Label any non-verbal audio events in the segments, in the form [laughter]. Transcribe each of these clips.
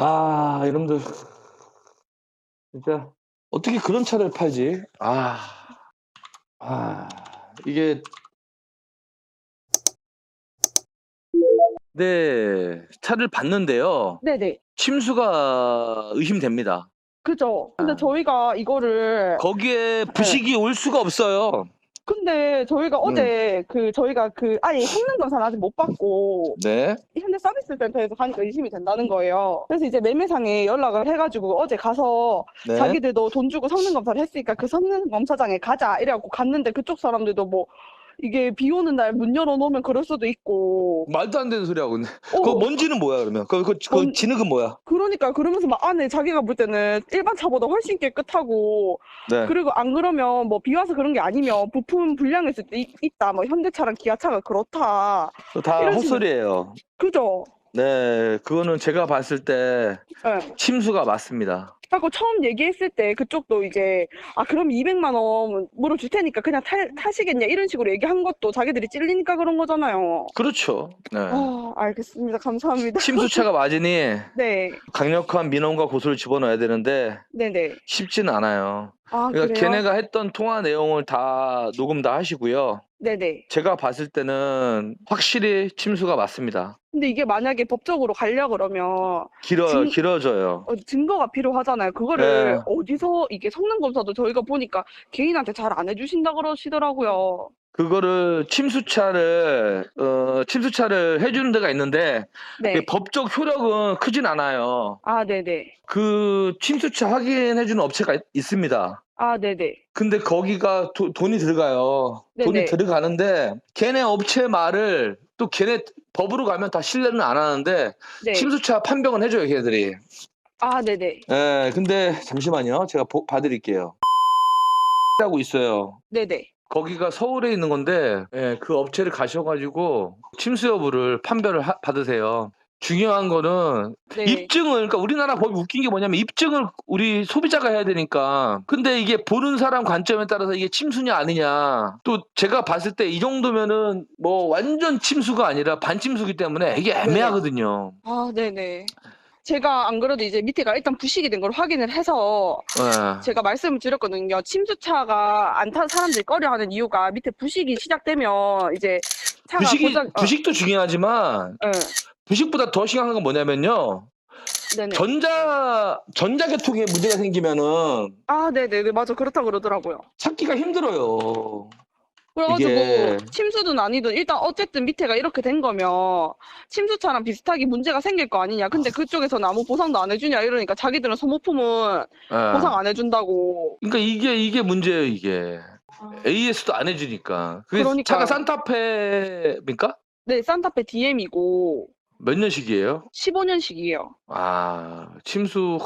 아, 여러분들. 진짜 어떻게 그런 차를 팔지? 아. 아. 이게 네, 차를 봤는데요. 네네. 침수가 의심됩니다. 그죠. 근데 아. 저희가 이거를 거기에 부식이 올 수가 없어요. 근데 저희가 음. 어제 그 저희가 그 아예 성능 검사는 아직 못 받고 네. 현대 서비스 센터에서 가니까 의심이 된다는 거예요. 그래서 이제 매매상에 연락을 해가지고 어제 가서 네. 자기들도 돈 주고 성능 검사를 했으니까 그 성능 검사장에 가자 이래갖고 갔는데 그쪽 사람들도 뭐 이게 비 오는 날 문 열어놓으면 그럴 수도 있고 말도 안 되는 소리하고 있네. 어, 그 먼지는 뭐야, 그러면? 그, 그, 그 먼- 진흙은 뭐야? 그러니까 그러면서 막 안에 자기가 볼 때는 일반 차보다 훨씬 깨끗하고 네. 그리고 안 그러면 뭐 비 와서 그런 게 아니면 부품 불량일 수도 있, 있다 뭐 현대차랑 기아차가 그렇다 다 이런 헛소리예요. 그죠? 네, 그거는 제가 봤을 때 예. 침수가 맞습니다. 하고 처음 얘기했을 때 그쪽도 이제 아 그럼 200만 원 물어줄 테니까 그냥 타, 타시겠냐 이런 식으로 얘기한 것도 자기들이 찔리니까 그런 거잖아요. 그렇죠. 네. 아 알겠습니다. 감사합니다. 침수차가 [laughs] 맞으니 네, 강력한 민원과 고소를 집어넣어야 되는데 네네. 쉽지는 않아요. 아 그러니까 그래요? 걔네가 했던 통화 내용을 다 녹음 다 하시고요. 네네. 제가 봤을 때는 확실히 침수가 맞습니다. 근데 이게 만약에 법적으로 가려 그러면 길어 진- 길어져요. 어, 증거가 필요하잖아요. 그거를 네. 어디서 이게 성능 검사도 저희가 보니까 개인한테 잘 안 해주신다 그러시더라고요. 그거를 침수차를 어 침수차를 해주는 데가 있는데 네. 법적 효력은 크진 않아요. 아 네네. 그 침수차 확인해주는 업체가 있- 있습니다. 아 네네. 근데 거기가 도- 돈이 들어가요. 돈이 네네. 들어가는데 걔네 업체 말을 또 걔네 법으로 가면 다 신뢰는 안 하는데 네. 침수차 판명은 해줘요 걔네들이. 아 네네. 예, 근데 잠시만요. 제가 보- 봐드릴게요. 하고 있어요. 네네. 거기가 서울에 있는 건데 예, 그 업체를 가셔가지고 침수 여부를 판별을 하- 받으세요. 중요한 거는 네. 입증을 그러니까 우리나라 법이 웃긴 게 뭐냐면 입증을 우리 소비자가 해야 되니까 근데 이게 보는 사람 관점에 따라서 이게 침수냐 아니냐 또 제가 봤을 때 이 정도면은 뭐 완전 침수가 아니라 반침수기 때문에 이게 애매하거든요. 아 네네. 제가 안 그래도 이제 밑에가 일단 부식이 된 걸 확인을 해서 예. 제가 말씀을 드렸거든요. 침수차가 안 타는 사람들이 꺼려하는 이유가 밑에 부식이 시작되면 이제 차가 부식이 고장. 어, 부식도 중요하지만 예. 부식보다 더 심각한 건 뭐냐면요. 네네. 전자 전자계통에 문제가 생기면은 아 네네네 맞아 그렇다 그러더라고요. 찾기가 힘들어요. 그래가지고 이게- 침수든 아니든 일단 어쨌든 밑에가 이렇게 된 거면 침수차랑 비슷하게 문제가 생길 거 아니냐. 근데 그쪽에서는 아무 보상도 안 해주냐 이러니까 자기들은 소모품은 예. 보상 안 해준다고. 그러니까 이게 이게 문제예요 이게 아, AS도 안 해주니까 그게 그러니까요. 차가 산타페입니까? 네 산타페 DM이고 몇 년식이에요? 15년식이에요. 아 침수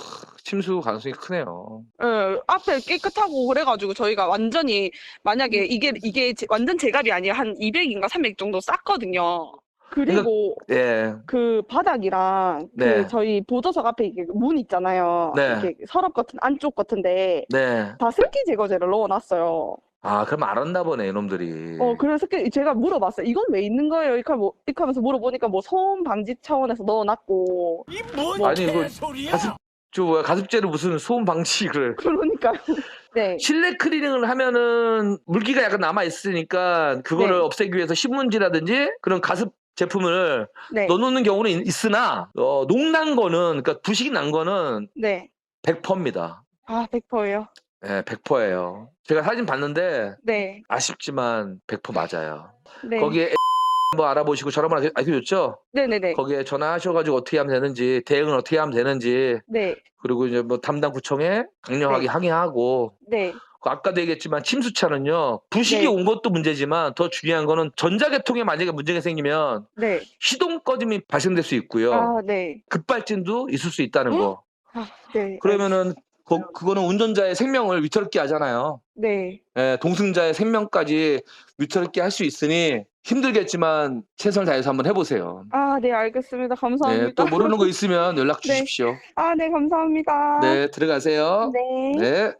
침수 가능성이 크네요. 예, 앞에 깨끗하고 그래가지고 저희가 완전히 만약에 이게 이게 제- 완전 제값이 아니라 한 200인가 300 정도 쌌거든요. 그리고 예, 그 바닥이랑 네. 그 저희 보조석 앞에 이게 문 있잖아요. 네. 이렇게 서랍 같은 안쪽 같은데 네. 다 습기 제거제를 넣어놨어요. 아 그럼 알았나 보네 이놈들이. 어, 그래서 습기 제가 물어봤어요. 이건 왜 있는 거예요? 이렇게, 뭐, 이렇게 하면서 물어보니까 뭐 소음 방지 차원에서 넣어놨고 이뭔 아니, 이거? 가습 저 뭐야 가습제로 무슨 소음 방지를 [laughs] 그러니까요. 네. 실내 클리닝을 하면은 물기가 약간 남아 있으니까 그거를 네. 없애기 위해서 신문지라든지 그런 가습 제품을 네. 넣어놓는 경우는 있- 있으나 어, 녹난 거는 그러니까 부식이 난 거는 네. 100%입니다. 아, 100%예요. 예, 100%예요. 제가 사진 봤는데 네. 아쉽지만 100% 맞아요. 네. 거기에 뭐 [laughs] 알아보시고 전화번호 알려- 알려줬죠? 네네네. 거기에 전화하셔가지고 어떻게 하면 되는지 대응을 어떻게 하면 되는지 네. 그리고 이제 뭐 담당 구청에 강력하게 네. 항의하고 네. 그 아까도 얘기했지만 침수차는요 부식이 네. 온 것도 문제지만 더 중요한 거는 전자계통에 만약에 문제가 생기면 네. 시동 꺼짐이 발생될 수 있고요 아, 네. 급발진도 있을 수 있다는 거 아, 네. 그러면은 거- 그거는 운전자의 생명을 위태롭게 하잖아요 네. 예, 동승자의 생명까지 위태롭게 할 수 있으니 힘들겠지만 최선을 다해서 한번 해보세요 아, 네, 알겠습니다. 네, 감사합니다. 또 모르는 거 있으면 [laughs] 연락 네. 주십시오 아, 네, 감사합니다. 네 들어가세요 네. 네.